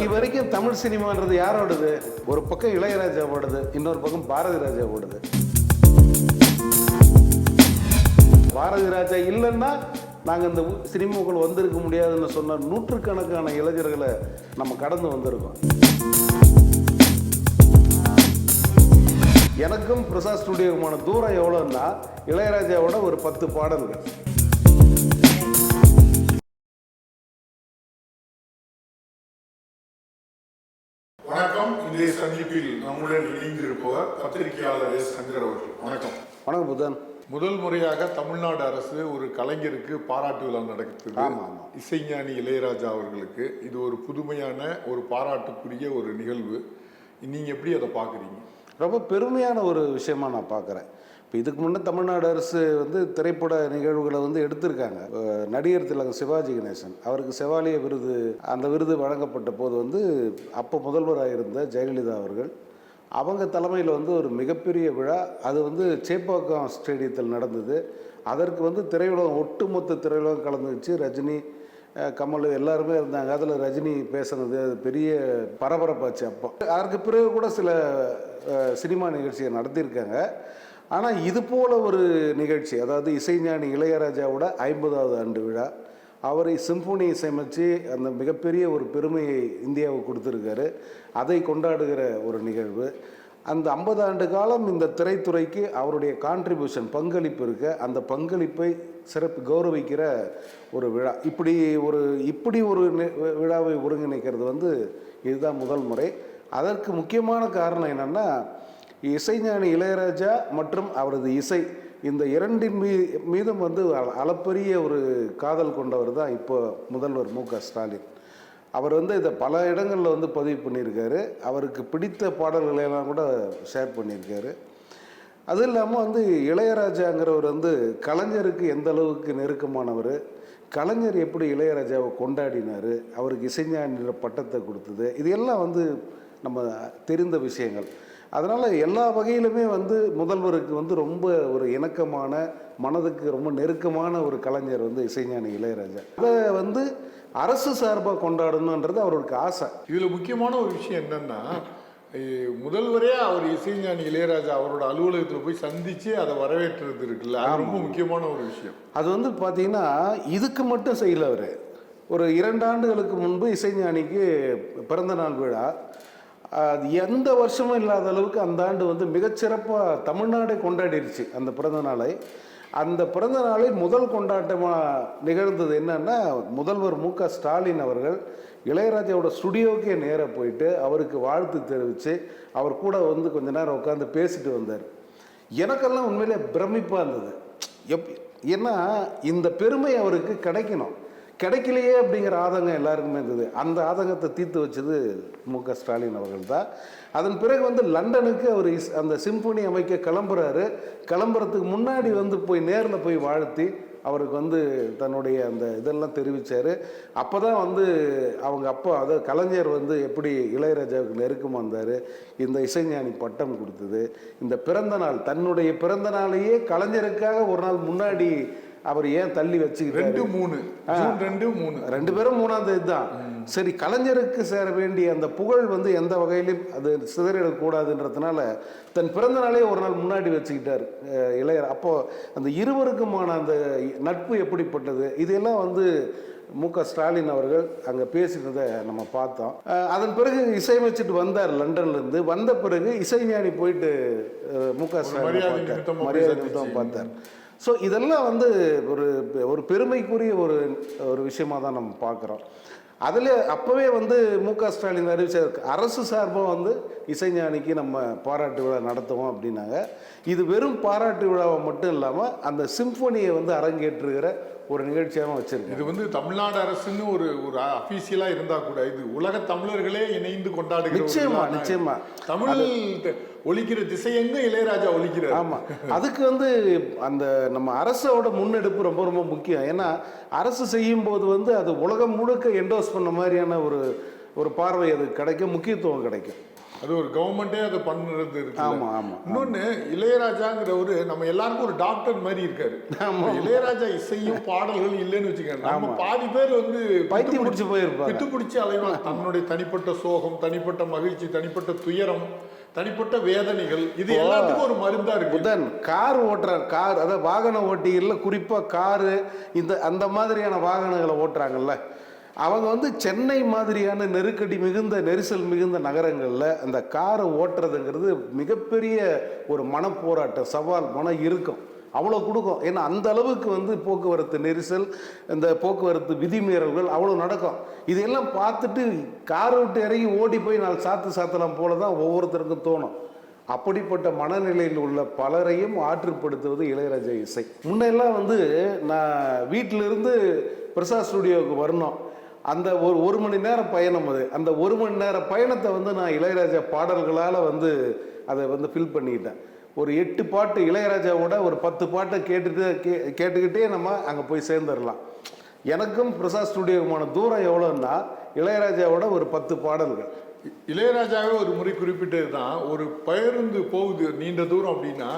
இது வரைக்கும் தமிழ் சினிமான்றது யாரோடது? ஒரு பக்கம் இளையராஜாவோடது இன்னொரு பக்கம் பாரதி ராஜாவோடது பாரதி ராஜா இல்லைன்னா நாங்கள் இந்த சினிமாக்குள் வந்திருக்க முடியாதுன்னு சொன்ன நூற்றுக்கணக்கான இளைஞர்களை நம்ம கடந்து வந்திருக்கோம். எனக்கும் பிரசாத் ஸ்டுடியோக்குமான தூரம் எவ்வளோன்னா இளையராஜாவோட ஒரு பத்து பாடல்கள். இன்றைய சந்திப்பில் நம்முடன் இணைந்திருப்பவர் பத்திரிகையாளர் எஸ். சங்கர் அவர்கள். வணக்கம். வணக்கம் புதன். முதல் முறையாக தமிழ்நாடு அரசு ஒரு கலைஞருக்கு பாராட்டு விழா நடக்குது. ஆமா, ஆமா. இசைஞானி இளையராஜா அவர்களுக்கு. இது ஒரு புதுமையான ஒரு பாராட்டுக்குரிய ஒரு நிகழ்வு. நீங்க எப்படி அதை பாக்குறீங்க ரொம்ப பெருமையான ஒரு விஷயமா நான் பார்க்குறேன். இப்போ இதுக்கு முன்னே தமிழ்நாடு அரசு வந்து திரைப்பட நிகழ்வுகளை வந்து எடுத்திருக்காங்க. நடிகர் திலகம் சிவாஜி கணேசன். அவருக்கு செவாலிய விருது அந்த விருது வழங்கப்பட்ட போது வந்து அப்போ முதல்வராக இருந்த ஜெயலலிதா அவர்கள் அவங்க தலைமையில் வந்து ஒரு மிகப்பெரிய விழா. அது வந்து சேப்பாக்கம் ஸ்டேடியத்தில் நடந்தது. அதற்கு வந்து திரையுலகம் ஒட்டுமொத்த திரையுலகம் கலந்துச்சு ரஜினி கமல் எல்லாருமே இருந்தாங்க. அதில் ரஜினி பேசுனது அது பெரிய பரபரப்பாச்சு அப்போ. அதற்கு பிறகு கூட சில சினிமா நிகழ்ச்சியை நடத்தியிருக்காங்க. ஆனால் இது போல ஒரு நிகழ்ச்சி அதாவது இசைஞானி இளையராஜாவோட ஐம்பதாவது ஆண்டு விழா அவரை சிம்பொனி இசையமைச்சு அந்த மிகப்பெரிய ஒரு பெருமையை இந்தியாவுக்கு கொடுத்துருக்காரு. அதை கொண்டாடுகிற ஒரு நிகழ்வு. அந்த ஐம்பது ஆண்டு காலம் இந்த திரைத்துறைக்கு அவருடைய கான்ட்ரிபியூஷன் பங்களிப்பு இருக்க. அந்த பங்களிப்பை சிறப்பு கௌரவிக்கிற ஒரு விழா. இப்படி ஒரு இப்படி ஒரு நி- விழாவை ஒருங்கிணைக்கிறது வந்து இதுதான் முதல் முறை. அதற்கு முக்கியமான காரணம் என்னென்னா இசைஞானி இளையராஜா மற்றும் அவரது இசை இந்த இரண்டின் மீ மீதும் வந்து அ- அளப்பரிய ஒரு காதல் கொண்டவர் தான் இப்போ முதல்வர் மு க ஸ்டாலின். அவர் வந்து இதை பல இடங்களில் வந்து பதிவு பண்ணியிருக்காரு. அவருக்கு பிடித்த பாடல்களையெல்லாம் கூட ஷேர் பண்ணியிருக்காரு. அது இல்லாமல் வந்து இளையராஜாங்கிறவர் வந்து கலைஞருக்கு எந்த அளவுக்கு நெருக்கமானவர் கலைஞர் எப்படி இளையராஜாவை கொண்டாடினார் அவருக்கு இசைஞானிற பட்டத்தை கொடுத்தது இது எல்லாம் வந்து நம்ம தெரிந்த விஷயங்கள். அதனால் எல்லா வகையிலுமே வந்து முதல்வருக்கு வந்து ரொம்ப ஒரு இணக்கமான மனதுக்கு ரொம்ப நெருக்கமான ஒரு கலைஞர் வந்து இசைஞானி இளையராஜா. அதை வந்து அரசு சார்பாக கொண்டாடணுன்றது அவருக்கு ஆசை. இதுல முக்கியமான ஒரு விஷயம் என்னன்னா முதல்வரே அவர் இசைஞானி இளையராஜா அவரோட அலுவலகத்துல போய் சந்திச்சு அதை வரவேற்றது இருக்குல்ல. ரொம்ப முக்கியமான ஒரு விஷயம். அது வந்து பார்த்தீங்கன்னா இதுக்கு மட்டும் செய்யல அவர். ஒரு இரண்டு ஆண்டுகளுக்கு முன்பு இசைஞானிக்கு பிறந்த நாள் விழா. அது எந்த வருஷமும் இல்லாத அளவுக்கு அந்த ஆண்டு வந்து மிகச்சிறப்பாக தமிழ்நாடே கொண்டாடிருச்சு அந்த பிறந்த நாளை. அந்த பிறந்த நாளை முதல் கொண்டாட்டமாக நிகழ்ந்தது என்னன்னா முதல்வர் மு க ஸ்டாலின் அவர்கள் இளையராஜாவோட ஸ்டுடியோக்கே நேராக போயிட்டு அவருக்கு வாழ்த்து தெரிவித்து அவர் கூட வந்து கொஞ்ச நேரம் உட்காந்து பேசிட்டு வந்தார். எனக்கெல்லாம் உண்மையிலே பிரமிப்பாக இருந்தது. எப் ஏன்னா இந்த பெருமை அவருக்கு கிடைக்கணும். கிடைக்கலையே அப்படிங்கிற ஆதங்கம் எல்லாருக்குமே இருந்தது. அந்த ஆதங்கத்தை தீர்த்து வச்சது மு க ஸ்டாலின் அவர்கள் தான் அதன் பிறகு வந்து லண்டனுக்கு அவர் இஸ் அந்த சிம்பொனி அமைக்க கிளம்புறாரு. கிளம்புறதுக்கு முன்னாடி வந்து போய் நேரில் போய் வாழ்த்தி அவருக்கு வந்து தன்னுடைய அந்த இதெல்லாம் தெரிவித்தார் அப்போ தான் வந்து அவங்க அப்பா அதாவது கலைஞர் வந்து எப்படி இளையராஜாவுக்கு நெருக்கமாக இருந்தார் இந்த இசைஞானி பட்டம் கொடுத்தது இந்த பிறந்த நாள் தன்னுடைய பிறந்த நாளையே கலைஞருக்காக ஒரு நாள் முன்னாடி அவர் ஏன் தள்ளி வச்சுக்கிட்டாரு? ரெண்டு மூணு. ரெண்டு மூணு. ரெண்டு பேரும் மூணாம் தேதி தான். சரி கலைஞருக்கு சேர வேண்டிய அந்த புகழ் வந்து எந்த வகையிலும் அது சிதறிடக்கூடாதுன்றதுனால தன் பிறந்த நாளே ஒரு நாள் முன்னாடி வச்சுக்கிட்டார் இளையர். அப்போ அந்த இருவருக்குமான அந்த நட்பு எப்படிப்பட்டது? இதெல்லாம் வந்து மு க ஸ்டாலின் அவர்கள் அங்கே பேசினதை நம்ம பார்த்தோம். அதன் பிறகு இசையமைச்சிட்டு வந்தார் லண்டன்லேருந்து. வந்த பிறகு இசைஞானி போயிட்டு மு க ஸ்டாலின் மரியாதை பார்த்தார். ஸோ இதெல்லாம் வந்து ஒரு ஒரு பெருமைக்குரிய ஒரு ஒரு விஷயமாக தான் நம்ம பார்க்குறோம். அதில் அப்போவே வந்து மு க ஸ்டாலின் அறிவிச்சார் அரசு சார்பாக வந்து இசைஞானிக்கு நம்ம பாராட்டு விழா நடத்துவோம் அப்படின்னாங்க. இது வெறும் பாராட்டு விழாவை மட்டும் இல்லாமல் அந்த சிம்பொனியை வந்து அரங்கேற்றுகிற ஒரு நிகழ்ச்சியாகவும் வச்சுருக்கேன் இது வந்து தமிழ்நாடு அரசுன்னு ஒரு ஒரு அபிஷியலா இருந்தா கூட இது உலக தமிழர்களே இணைந்து கொண்டாடுகிற நிச்சயமா. நிச்சயமா. தமிழ் ஒலிக்கிற திசையெங்க இளையராஜா ஒலிக்கிறார் ஆமாம் அதுக்கு வந்து அந்த நம்ம அரசோட முன்னெடுப்பு ரொம்ப ரொம்ப முக்கியம் ஏன்னா அரசு செய்யும்போது வந்து அது உலகம் முழுக்க என்டோஸ் பண்ண மாதிரியான ஒரு ஒரு பார்வை அது கிடைக்கும் முக்கியத்துவம் கிடைக்கும் அது ஒரு கவர்மெண்டே அதை பண்ணுறது இருக்கு ஆமா ஆமா இன்னொன்னு இளையராஜாங்கிறவரு நம்ம எல்லாருக்கும் ஒரு டாக்டர் மாதிரி இருக்காரு. ஆமா. இளையராஜா இசையும் பாடல்களும் இல்லைன்னு வச்சுக்கோங்க. நம்ம பாதி பேர் வந்து பைத்தியம் பிடிச்சு போயிருப்பாங்க. பித்து பிடிச்சி அலைவாங்க. தன்னுடைய தனிப்பட்ட சோகம் தனிப்பட்ட மகிழ்ச்சி தனிப்பட்ட துயரம் தனிப்பட்ட வேதனைகள் இது எல்லாத்துக்கும் ஒரு மருந்தா இருக்கு. புதன் கார் ஓட்டுற கார் அதாவது வாகன ஓட்டிகளில் குறிப்பாக காரு இந்த அந்த மாதிரியான வாகனங்களை ஓட்டுறாங்கல்ல. அவங்க வந்து சென்னை மாதிரியான நெருக்கடி மிகுந்த நெரிசல் மிகுந்த நகரங்களில் அந்த காரை ஓட்டுறதுங்கிறது மிகப்பெரிய ஒரு மனப்போராட்டம் சவால் மன இருக்கும் அவ்வளோ கொடுக்கும். ஏன்னா அந்த அளவுக்கு வந்து போக்குவரத்து நெரிசல் இந்த போக்குவரத்து விதிமீறல்கள் அவ்வளோ நடக்கும். இதையெல்லாம் பார்த்துட்டு காரை விட்டு இறங்கி ஓடி போய் நாலு சாத்து சாத்தலாம் போல தான் ஒவ்வொருத்தருக்கும் தோணும். அப்படிப்பட்ட மனநிலையில் உள்ள பலரையும் ஆற்றுப்படுத்துவது இளையராஜா இசை. முன்னெல்லாம் வந்து நான் வீட்டிலிருந்து பிரசாத் ஸ்டுடியோவுக்கு வரணும். அந்த ஒரு ஒரு மணி நேரம் பயணம் அது. அந்த ஒரு மணி நேர பயணத்தை வந்து நான் இளையராஜா பாடல்களால் வந்து அதை வந்து ஃபில் பண்ணிக்கிட்டேன். ஒரு எட்டு பாட்டு இளையராஜாவோட ஒரு பத்து பாட்டை கேட்டுட்டு கே கேட்டுக்கிட்டே நம்ம அங்கே போய் சேர்ந்துடலாம் எனக்கும் பிரசாத் ஸ்டுடியோக்குமான தூரம் எவ்வளோன்னா இளையராஜாவோட ஒரு பத்து பாடல்கள். இளையராஜாவே ஒரு முறை குறிப்பிட்டது தான் ஒரு பேருந்து போகுது நீண்ட தூரம் அப்படின்னா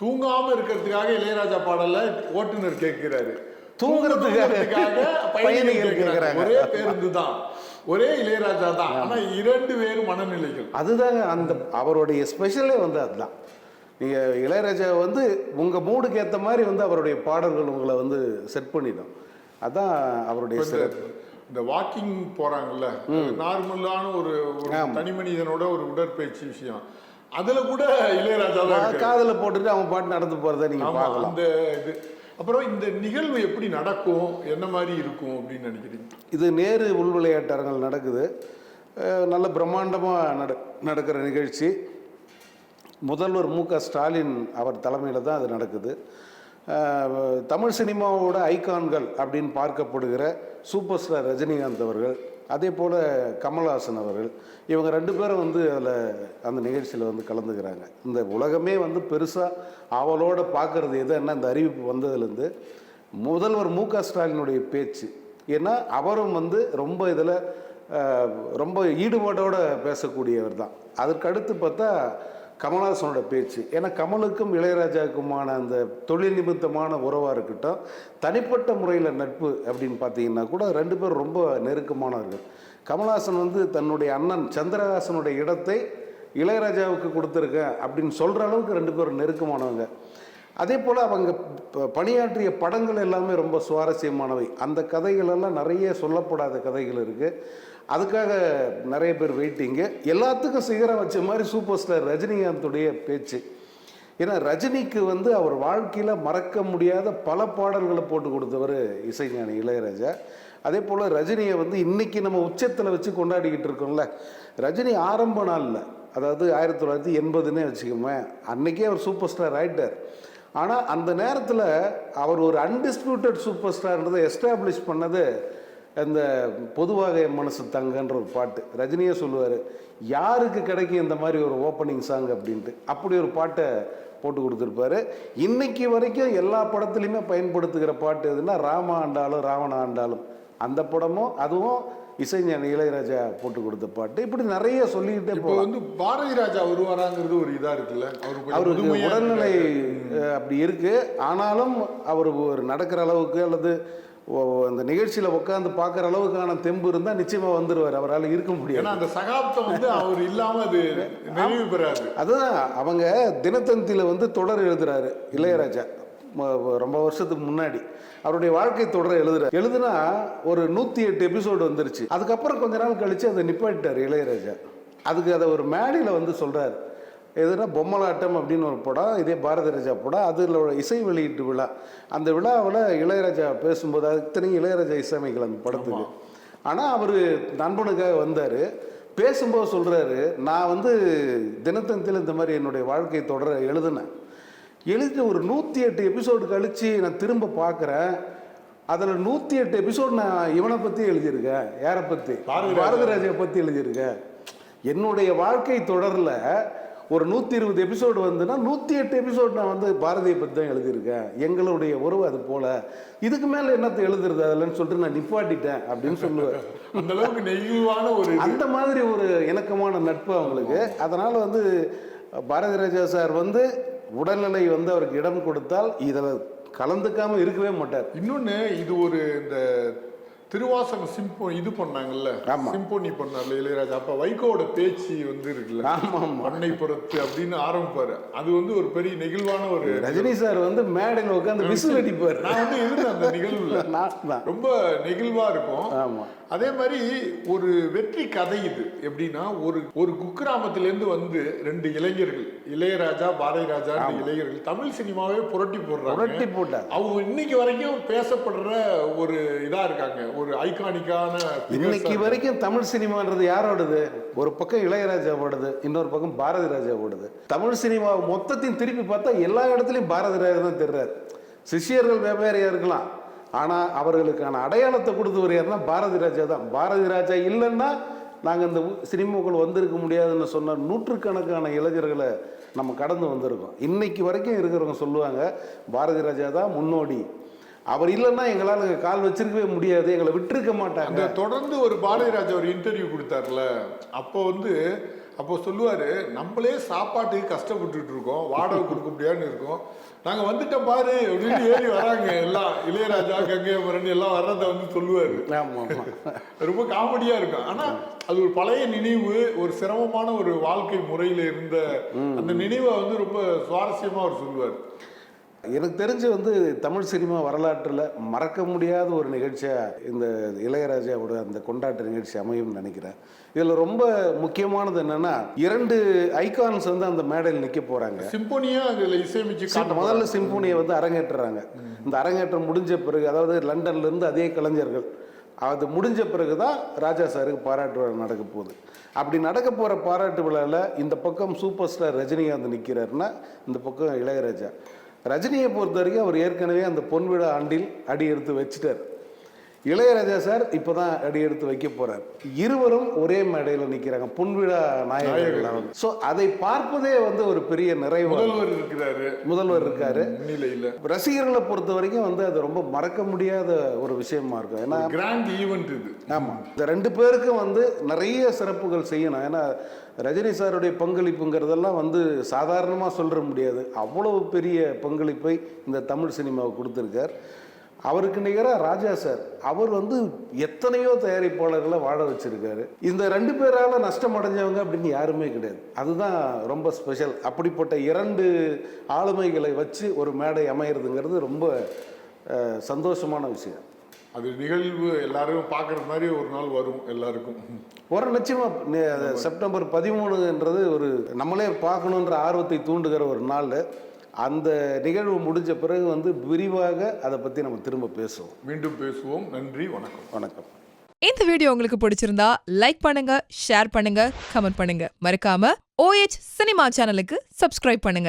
தூங்காமல் இருக்கிறதுக்காக இளையராஜா பாடலை ஓட்டுநர் கேட்கிறாரு. தூங்குறதுக்காக பயணிகள் கேட்கிறாங்க. ஒரே பேருந்து தான் ஒரே இளையராஜா தான். ஆனா இரண்டு வேறு மனநிலைகள். அதுதாங்க அந்த அவருடைய ஸ்பெஷலே வந்து அதுதான். நீங்கள் இளையராஜா வந்து உங்கள் மூடுக்கு ஏற்ற மாதிரி வந்து அவருடைய பாடல்கள் உங்களை வந்து செட் பண்ணிடும். அதான் அவருடைய இந்த- வாக்கிங் போறாங்கல்ல நார்மலான ஒரு தனி மனிதனோட ஒரு உடற்பயிற்சி விஷயம். அதுல கூட இளையராஜா. காதில் போட்டுட்டு அவன் பாட்டு நடந்து போகிறத நீங்கள் பார்க்கலாம். அந்த இது அப்புறம் இந்த நிகழ்வு எப்படி நடக்கும்? என்ன மாதிரி இருக்கும் அப்படின்னு நினைக்கிறீங்க? இது நேரு உள் விளையாட்டரங்கள் நடக்குது நல்ல பிரம்மாண்டமாக நட நடக்கிற நிகழ்ச்சி. முதல்வர் மு க ஸ்டாலின் அவர் தலைமையில் தான் அது நடக்குது. தமிழ் சினிமாவோட ஐகான்கள் அப்படின்னு பார்க்கப்படுகிற சூப்பர் ஸ்டார் ரஜினிகாந்த் அவர்கள் அதே போல் கமல்ஹாசன் அவர்கள் இவங்க ரெண்டு பேரும் வந்து அதில் அந்த நிகழ்ச்சியில் வந்து கலந்துக்கிறாங்க. இந்த உலகமே வந்து பெருசாக அவளோட பார்க்குறது என்ன இந்த அறிவிப்பு வந்ததுலேருந்து முதல்வர் மு க ஸ்டாலினுடைய பேச்சு. ஏன்னா அவரும் வந்து ரொம்ப இதில் ரொம்ப ஈடுபாட்டோடு பேசக்கூடியவர் தான். அதற்கடுத்து பார்த்தா கமல்ஹாசனோட பேச்சு. ஏன்னா கமலுக்கும் இளையராஜாவுக்குமான அந்த தொழில் நிமித்தமான உறவாக இருக்கட்டும் தனிப்பட்ட முறையில் நட்பு அப்படின்னு பார்த்தீங்கன்னா கூட ரெண்டு பேரும் ரொம்ப நெருக்கமானவர்கள். கமல்ஹாசன் வந்து தன்னுடைய அண்ணன் சந்திரஹாசனுடைய இடத்தை இளையராஜாவுக்கு கொடுத்துருக்கேன் அப்படின்னு சொல்கிற அளவுக்கு ரெண்டு பேரும் நெருக்கமானவங்க. அதே போல் அவங்க ப- பணியாற்றிய படங்கள் எல்லாமே ரொம்ப சுவாரஸ்யமானவை. அந்த கதைகளெல்லாம் நிறைய சொல்லப்படாத கதைகள் இருக்குது அதுக்காக நிறைய பேர் வெயிட்டிங்கு. எல்லாத்துக்கும் சிகரம் வச்ச மாதிரி சூப்பர் ஸ்டார் ரஜினிகாந்துடைய பேச்சு. ஏன்னா ரஜினிக்கு வந்து அவர் வாழ்க்கையில் மறக்க முடியாத பல பாடல்களை போட்டு கொடுத்தவர் இசைஞானி இளையராஜா. அதே போல் ரஜினியை வந்து இன்னைக்கு நம்ம உச்சத்தில் வச்சு கொண்டாடிக்கிட்டு இருக்கோம்ல. ரஜினி ஆரம்ப நாளில் அதாவது ஆயிரத்தி தொள்ளாயிரத்தி எண்பதுன்னே வச்சுக்கோமே அன்றைக்கே அவர் சூப்பர் ஸ்டார் ஆகிட்டார் ஆனால் அந்த நேரத்தில் அவர் ஒரு அன்டிஸ்பியூட்டட் சூப்பர் ஸ்டார்ன்றதை எஸ்டாப்ளிஷ் பண்ணது இந்த பொதுவாக என் மனசு தங்கன்ற ஒரு பாட்டு. ரஜினியே சொல்லுவார் யாருக்கு கிடைக்கும் இந்த மாதிரி ஒரு ஓப்பனிங் சாங் அப்படின்ட்டு. அப்படி ஒரு பாட்டை போட்டு கொடுத்துருப்பாரு. இன்னைக்கு வரைக்கும் எல்லா படத்துலையுமே பயன்படுத்துகிற பாட்டு எதுன்னா ராமா ஆண்டாலும் ராவண ஆண்டாலும் அந்த படமும் அதுவும் இசைஞானி இளையராஜா போட்டு கொடுத்த பாட்டு. இப்படி நிறைய சொல்லிக்கிட்டே இப்போ வந்து பாரதி ராஜா வருவாராங்கிறது ஒரு இதா இருக்குல்ல? அவருக்கு உடல்நிலை அப்படி இருக்கு. ஆனாலும் அவர் ஒரு நடக்கிற அளவுக்கு அல்லது அந்த நிகழ்ச்சியில் உட்காந்து பார்க்குற அளவுக்கான தெம்பு இருந்தால் நிச்சயமாக வந்துடுவார் அவரால் இருக்க முடியாது. அந்த சகாப்தம் வந்து அவர் இல்லாம அது நிறைவு பெறாது. அதுதான் அவங்க தினத்தந்தியில் வந்து தொடர் எழுதுறாரு இளையராஜா. ரொம்ப வருஷத்துக்கு முன்னாடி. அவருடைய வாழ்க்கை தொடரை எழுதுறாரு. எழுதுனா ஒரு நூற்றி எட்டு எபிசோடு வந்துருச்சு. அதுக்கப்புறம் கொஞ்ச நாள் கழித்து அதை நிப்பாட்டிட்டார் இளையராஜா. அதுக்கு அதை ஒரு மேடையில் வந்து சொல்கிறாரு எதுனா பொம்மலாட்டம் அப்படின்னு ஒரு படம் இதே பாரதி ராஜா படம் அதில் இசை வெளியீட்டு விழா. அந்த விழாவில் இளையராஜா பேசும்போது அது இத்தனையும் இளையராஜா இசையமைக்கல அந்த படத்துக்கு. ஆனால் அவர் நண்பனுக்காக வந்தார். பேசும்போது சொல்கிறாரு நான் வந்து தினத்தந்தியில் இந்த மாதிரி என்னுடைய வாழ்க்கை தொடர எழுதினேன். எழுதி ஒரு நூற்றி எட்டு எபிசோடு கழித்து நான் திரும்ப பார்க்குறேன் அதில் நூற்றி எட்டு எபிசோடு நான் இவனை பற்றி எழுதியிருக்கேன். யாரை பற்றி பாரதி ராஜா. பாரதி ராஜாவை பற்றி எழுதியிருக்கேன். என்னுடைய வாழ்க்கை தொடரில் ஒரு நூற்றி இருபது எபிசோடு வந்துன்னா நூற்றி எட்டு எபிசோடு நான் வந்து பாரதியை பற்றி தான் எழுதியிருக்கேன். எங்களுடைய உறவு அது போல. இதுக்கு மேலே என்னத்தை எழுதுறது அதில்னு சொல்லிட்டு நான் நிப்பாட்டிட்டேன் அப்படின்னு சொல்லுவேன் அந்த அளவுக்கு நெகிழ்வான ஒரு. அந்த மாதிரி ஒரு இணக்கமான நட்பு அவங்களுக்கு. அதனால வந்து பாரதி ராஜா சார் வந்து உடல்நிலை வந்து அவருக்கு இடம் கொடுத்தால் இதில் கலந்துக்காம இருக்கவே மாட்டார். இன்னொன்னு இது ஒரு இந்த திருவாசகம் சிம்போ இது பண்ணாங்கல்ல. சிம்போனி பண்ணார்ல இளையராஜா. அப்ப வைகோவோட பேச்சு வந்து இருக்குல்ல? பண்ணை புறத்து அப்படின்னு ஆரம்பிப்பாரு. அது வந்து ஒரு பெரிய நெகிழ்வான ஒரு ரஜினி சார் வந்து மேடையில் உட்காந்து விசில் அடிப்பார் நான் வந்து இருந்தேன் அந்த நிகழ்வுல. ரொம்ப நெகிழ்வா இருக்கும். ஆமா. அதே மாதிரி ஒரு வெற்றி கதை இது. எப்படின்னா ஒரு ஒரு குக்கிராமத்துல இருந்து வந்து ரெண்டு இளைஞர்கள் இளையராஜா பாரதி ராஜா இளைஞர்கள் தமிழ் சினிமாவே புரட்டி போடுறாங்க. புரட்டி போட்டார் அவங்க இன்னைக்கு வரைக்கும் பேசப்படுற ஒரு இதா இருக்காங்க ஒரு ஐகானிக்கான இன்னைக்கு வரைக்கும் தமிழ் சினிமான்றது யாரோடது? ஒரு பக்கம் இளையராஜாவோடது இன்னொரு பக்கம் பாரதி ராஜாவோடது தமிழ் சினிமா மொத்தத்தையும் திருப்பி பார்த்தா எல்லா இடத்துலையும் பாரதி ராஜா தான் தெரிறாரு. சிஷ்யர்கள் வெவ்வேறையா இருக்கலாம் ஆனால் அவர்களுக்கான அடையாளத்தை கொடுத்தவர் யாருன்னா பாரதி ராஜா தான். பாரதி ராஜா இல்லைன்னா நாங்கள் இந்த சினிமாக்கள் சினிமாக்குள் வந்திருக்க முடியாதுன்னு சொன்ன நூற்றுக்கணக்கான இளைஞர்களை நம்ம கடந்து வந்திருக்கோம். இன்னைக்கு வரைக்கும் இருக்கிறவங்க சொல்லுவாங்க பாரதி ராஜா தான் முன்னோடி. அவர் இல்லைன்னா எங்களால் கால் வச்சிருக்கவே முடியாது எங்களை விட்டிருக்க மாட்டாங்க. தொடர்ந்து ஒரு பாரதி ராஜா ஒரு இன்டர்வியூ கொடுத்தார்ல. அப்போ வந்து அப்போ சொல்லுவாரு நம்மளே சாப்பாட்டுக்கு கஷ்டப்பட்டுட்டு இருக்கோம் வாடகை கொடுக்க முடியாதுன்னு இருக்கோம். நாங்க வந்துட்டோம் பாரு அப்படின்னு ஏறி வராங்க. எல்லாம் இளையராஜா கங்கை மரன் எல்லாம் வர்றத வந்து சொல்லுவாரு. ரொம்ப காமெடியா இருக்கும். ஆனா அது ஒரு பழைய நினைவு ஒரு சிரமமான ஒரு வாழ்க்கை முறையில இருந்த அந்த நினைவை வந்து ரொம்ப சுவாரஸ்யமா அவர் சொல்லுவார். எனக்கு தெரிஞ்சு வந்து தமிழ் சினிமா வரலாற்றில் மறக்க முடியாத ஒரு நிகழ்ச்சியாக இந்த இளையராஜாவோட அந்த கொண்டாட்ட நிகழ்ச்சி அமையும்னு நினைக்கிறேன். இதில் ரொம்ப முக்கியமானது என்னன்னா இரண்டு ஐகான்ஸ் வந்து அந்த மேடையில் நிற்க போகிறாங்க சிம்போனியா அதுல இசையமைச்சு முதல்ல சிம்பொனியை வந்து அரங்கேற்றுறாங்க. இந்த அரங்கேற்றம் முடிஞ்ச பிறகு அதாவது லண்டன்ல இருந்து அதே கலைஞர்கள் அது முடிஞ்ச பிறகு தான் ராஜா சாருக்கு பாராட்டு விழா நடக்க போகுது. அப்படி நடக்க போகிற பாராட்டு விழாவில் இந்த பக்கம் சூப்பர் ஸ்டார் ரஜினிகாந்த் நிற்கிறாருன்னா இந்த பக்கம் இளையராஜா. ரஜினியை பொறுத்த வரைக்கும் அவர் ஏற்கனவே அந்த பொன் விழா ஆண்டில் அடி எடுத்து வச்சுட்டார். இளையராஜா சார் இப்போ தான் அடி எடுத்து வைக்க போறார். இருவரும் ஒரே மேடையில் நிற்கிறாங்க பொன்விழா நாயகர்கள் ஸோ அதை பார்ப்பதே வந்து ஒரு பெரிய நிறைவு முதல்வர் இருக்கிறாரு. முதல்வர் இருக்காரு. முன்னிலையில. ரசிகர்களை பொறுத்த வரைக்கும் வந்து அது ரொம்ப மறக்க முடியாத ஒரு விஷயமா இருக்கும். ஏன்னா கிராண்ட் ஈவெண்ட் இது. ஆமாம் இந்த ரெண்டு பேருக்கும் வந்து நிறைய சிறப்புகள் செய்யணும். ஏன்னா ரஜினி சாருடைய பங்களிப்புங்கிறதெல்லாம் வந்து சாதாரணமாக சொல்ற முடியாது. அவ்வளவு பெரிய பங்களிப்பை இந்த தமிழ் சினிமாவுக்கு கொடுத்துருக்கார். அவருக்கு நிகராக ராஜா சார். அவர் வந்து எத்தனையோ தயாரிப்பாளர்களை வாழ வச்சிருக்காரு. இந்த ரெண்டு பேரால நஷ்டம் அடைஞ்சவங்க அப்படின்னு யாருமே கிடையாது. அதுதான் ரொம்ப ஸ்பெஷல் அப்படிப்பட்ட இரண்டு ஆளுமைகளை வச்சு ஒரு மேடை அமையிறதுங்கிறது ரொம்ப சந்தோஷமான விஷயம். அது நிகழ்வு எல்லாரும் பார்க்குற மாதிரி ஒரு நாள் வரும் எல்லாருக்கும். ஒரு நிச்சயமா நி- அது செப்டம்பர் பதிமூணுன்றது ஒரு நம்மளே பார்க்கணுன்ற ஆர்வத்தை தூண்டுகிற ஒரு நாள். அந்த நிகழ்வு முடிஞ்ச பிறகு வந்து விரிவாக அதை பற்றி நம்ம திரும்ப பேசுவோம். மீண்டும் பேசுவோம். நன்றி வணக்கம். வணக்கம். இந்த வீடியோ உங்களுக்கு பிடிச்சிருந்தா லைக் பண்ணுங்க ஷேர் பண்ணுங்க கமெண்ட் பண்ணுங்க. மறக்காம ஓஎச் சினிமா சேனலுக்கு சப்ஸ்கிரைப் பண்ணுங்க.